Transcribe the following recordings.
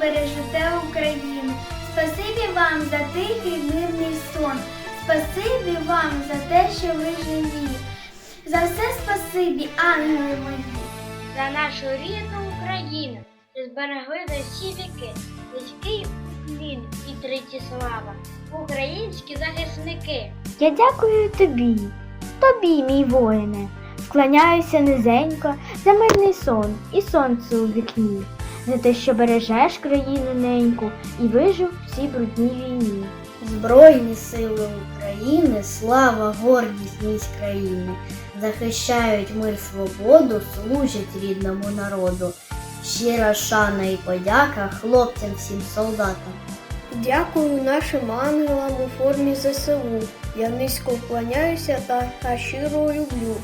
бережете Україну. Спасибі вам за тихий мирний сон. Спасибі вам за те, що ви живі. За все спасибі, ангели мої. За нашу рідну Україну, що зберегли на всі віки, низький уклін і третій слава, українські захисники. Я дякую тобі, тобі, мій воїне. Склоняюся низенько за мирний сон і сонце у вікні, за те, що бережеш країну неньку і вижив в цій брудній війні. Збройні сили України, слава, гордість місь країни, захищають мир свободу, служать рідному народу. Щира шана і подяка хлопцям всім солдатам. Дякую нашим ангелам у формі ЗСУ. Я низько вклоняюся та, та щиро люблю.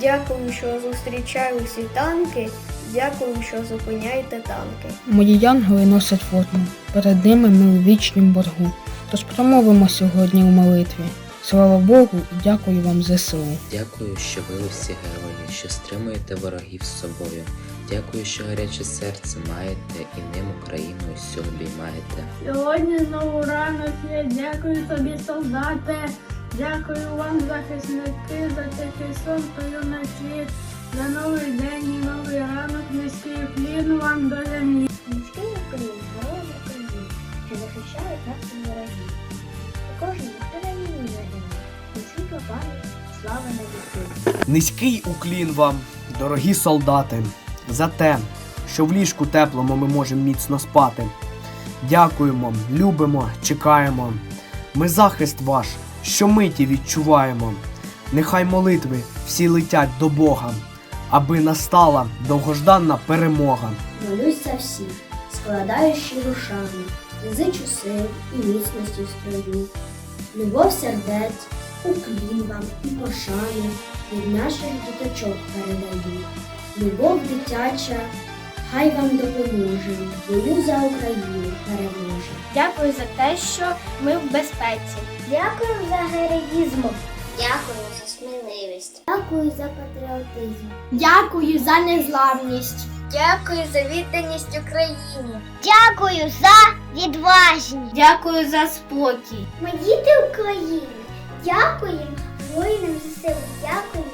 Дякую, що зустрічаю всі танки. Дякую, що зупиняєте танки. Мої янгели носять форму. Перед ними ми у вічнім боргу. Тож промовимо сьогодні у молитві. Слава Богу і дякую вам ЗСУ. Дякую, що ви усі герої, що стримуєте ворогів з собою. Дякую, що гаряче серце маєте і ним Україну всю обіймаєте. Сьогодні знову ранок є. Дякую тобі, солдате. Дякую вам, захисники, за тихий сон стою на світ. За новий день новий ранок, низький уклін вам до землі. Низький Україн, герої України, що захищають нас від ворогів. У кожній країні загине, і світла пам'ять, слава на віки. Низький уклін вам, дорогі солдати, за те, що в ліжку теплому ми можемо міцно спати. Дякуємо, любимо, чекаємо. Ми захист ваш, щомиті відчуваємо. Нехай молитви всі летять до Бога, аби настала довгожданна перемога. Молюсь за всіх, складаю щиру шану, зичу сил і міцності в строю. Любов сердець, уклін вам і пошану від наших діточок передаю. Любов дитяча, хай вам допоможе, бою за Україну переможе. Дякую за те, що ми в безпеці. Дякую за героїзм. Дякую за сміливість. Дякую за патріотизм. Дякую за незламність. Дякую за відданість Україні. Дякую за відважність. Дякую за спокій. Ми діти України. Дякуємо воїнам ЗСУ. Дякуємо